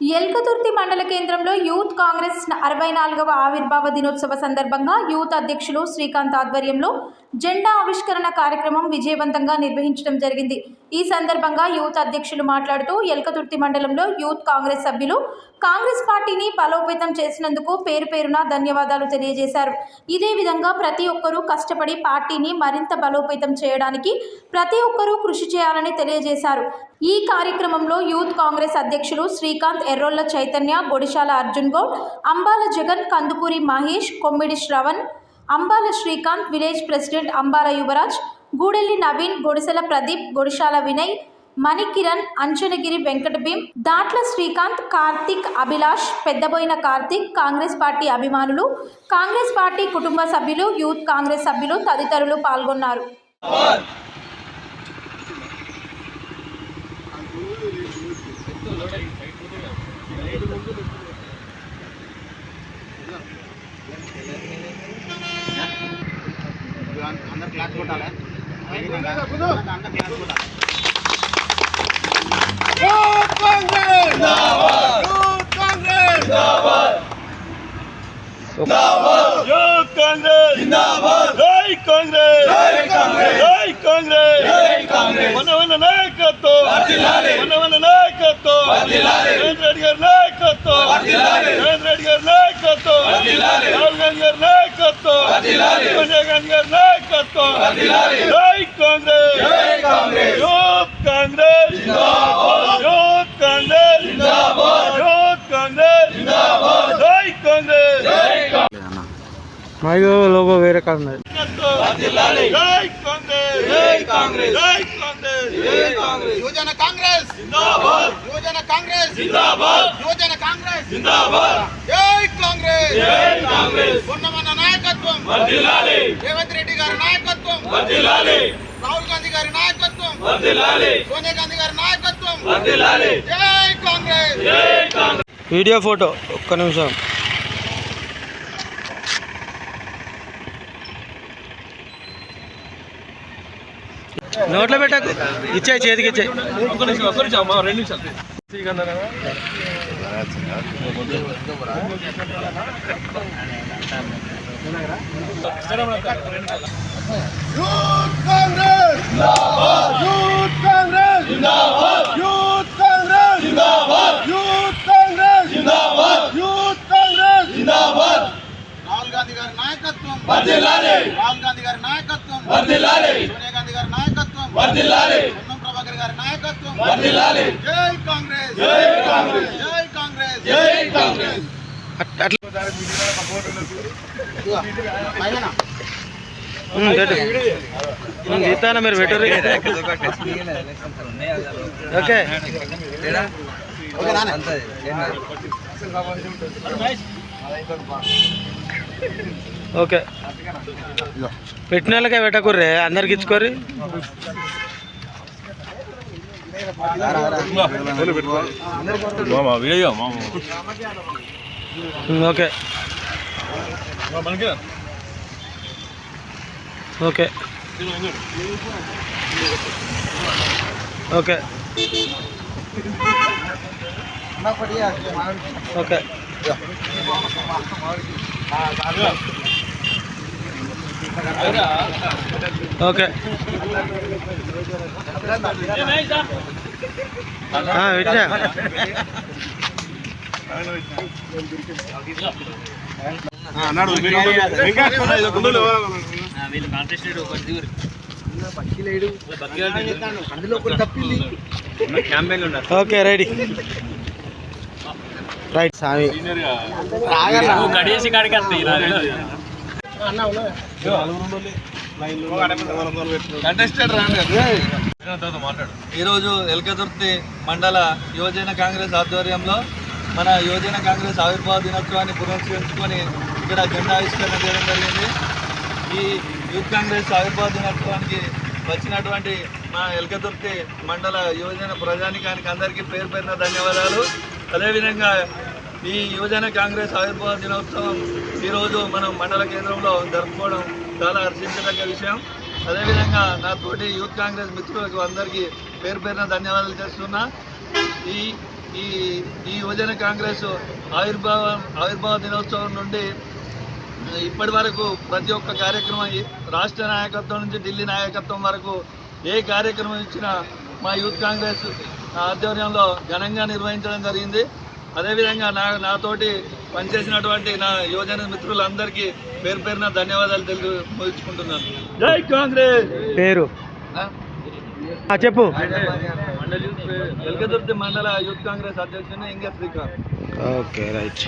ఎల్కతుర్తి మండల కేంద్రంలో యూత్ కాంగ్రెస్ అరవై నాలుగవ ఆవిర్భావ దినోత్సవ సందర్భంగా యూత్ అధ్యక్షులు శ్రీకాంత్ ఆధ్వర్యంలో జెండా ఆవిష్కరణ కార్యక్రమం విజయవంతంగా నిర్వహించడం జరిగింది. ఈ సందర్భంగా యూత్ అధ్యక్షులు మాట్లాడుతూ ఎల్కతుర్తి మండలంలో యూత్ కాంగ్రెస్ సభ్యులు కాంగ్రెస్ పార్టీని బలోపేతం చేసినందుకు పేరు పేరున ధన్యవాదాలు తెలియజేశారు. ఇదే విధంగా ప్రతి ఒక్కరూ కష్టపడి పార్టీని మరింత బలోపేతం చేయడానికి ప్రతి ఒక్కరూ కృషి చేయాలని తెలియజేశారు. ఈ కార్యక్రమంలో యూత్ కాంగ్రెస్ అధ్యక్షులు Srikanth Errolla Chaitanya Godishala Arjun Goud Ambala Jagan Kandukuri Mahesh Kommidi Shravan Ambala Srikanth village president Ambala Yuvraj Gudelli Naveen Godisela Pradeep Godishala Vinay Manikiran Anchanagiri Venkatabheem Datla Srikanth Karthik Abhilash Peddaboina Karthik Congress party అభిమానులు Congress party కుటుంబ సభ్యులు youth Congress సభ్యులు తదితరులు పాల్గొన్నారు. అందరు class కొట్టాలా? నాయకత్వం వర్ధిల్లాలి మనవన నాయకత్వం వర్ధిల్లాలి రేవంత్ రెడ్డి గారి నాయకత్వం వర్ధిల్లాలి రేవంత్ రెడ్డి గారి నాయకత్వం వర్ధిల్లాలి రాహుల్ గాంధీ గారి నాయకత్వం వర్ధిల్లాలి సోనియా గాంధీ గారి నాయకత్వం మైక్ లోగో వేరే కాదు యువజన కాంగ్రెస్ యువజన కాంగ్రెస్ యువజన కాంగ్రెస్ జై కాంగ్రెస్ ఉన్నమన్న నాయకత్వం రేవంత్ రెడ్డి గారి నాయకత్వం రాహుల్ గాంధీ గారి నాయకత్వం సోనియా గాంధీ గారి నాయకత్వం జై కాంగ్రెస్ వీడియో ఫోటో ఒక్క నిమిషం నోట్లో పెట్టకు. ఇచ్చాయి చేతికి నిమిషం ఒక్క నిమిషం అమ్మా రెండు నిమిషాలు youth Congress youth Congress youth Congress youth Congress youth Congress Rahul Gandhi గారి నాయకత్వం. రాహుల్ గాంధీ గారి నాయకత్వం. గారి నాయకత్వం గారి నాయకత్వం. జై కాంగ్రెస్. జై కాంగ్రెస్. జై కాంగ్రెస్. జై కాంగ్రెస్. మీరు పెట్టరు ఓకే. ఓకే. పెట్టిన వాళ్ళకే పెట్టకుర్రే అందరికి ఇచ్చుకోరి okay. Okay. Okay. Okay. Okay. అన్నాడు ఓకే రెడీ. రైట్ స్వామి ఈరోజు ఎల్కదుర్తి మండల యువజన కాంగ్రెస్ ఆధ్వర్యంలో మన యువజన కాంగ్రెస్ ఆవిర్భావ దినోత్సవాన్ని పురస్కరించుకొని ఇక్కడ జెండా ఆవిష్కరణ చేయడం జరిగింది. ఈ యూత్ కాంగ్రెస్ ఆవిర్భావ దినోత్సవానికి వచ్చినటువంటి మా ఎల్కదుర్తి మండల యువజన ప్రజానికానికి అందరికీ పేరు పేరున ధన్యవాదాలు. అదేవిధంగా ఈ యువజన కాంగ్రెస్ ఆవిర్భావ దినోత్సవం ఈరోజు మనం మండల కేంద్రంలో జరుపుకోవడం చాలా హర్షించదగ్గ విషయం. అదేవిధంగా నా తోటి యూత్ కాంగ్రెస్ మిత్రులకు అందరికీ పేరు పేరున ధన్యవాదాలు చేస్తున్నా. ఈ ఈ ఈ యువజన కాంగ్రెస్ ఆవిర్భావ ఆవిర్భావ దినోత్సవం నుండి ఇప్పటి వరకు ప్రతి ఒక్క కార్యక్రమం ఈ రాష్ట్ర నాయకత్వం నుంచి ఢిల్లీ నాయకత్వం వరకు ఏ కార్యక్రమం ఇచ్చినా మా యూత్ కాంగ్రెస్ ఆధ్వర్యంలో ఘనంగా నిర్వహించడం జరిగింది. అదేవిధంగా నా నాతోటి పనిచేసినటువంటి నా యువజన మిత్రులందరికీ పేరు పేరున ధన్యవాదాలు తెలుగు ముగించుకుంటున్నాను జై కాంగ్రెస్! పేరు? చెప్పు. మండలి వెల్కదుర్తి మండల యూత్ కాంగ్రెస్ అధ్యక్షుని ఇంగే శ్రీకాంత్. Okay right.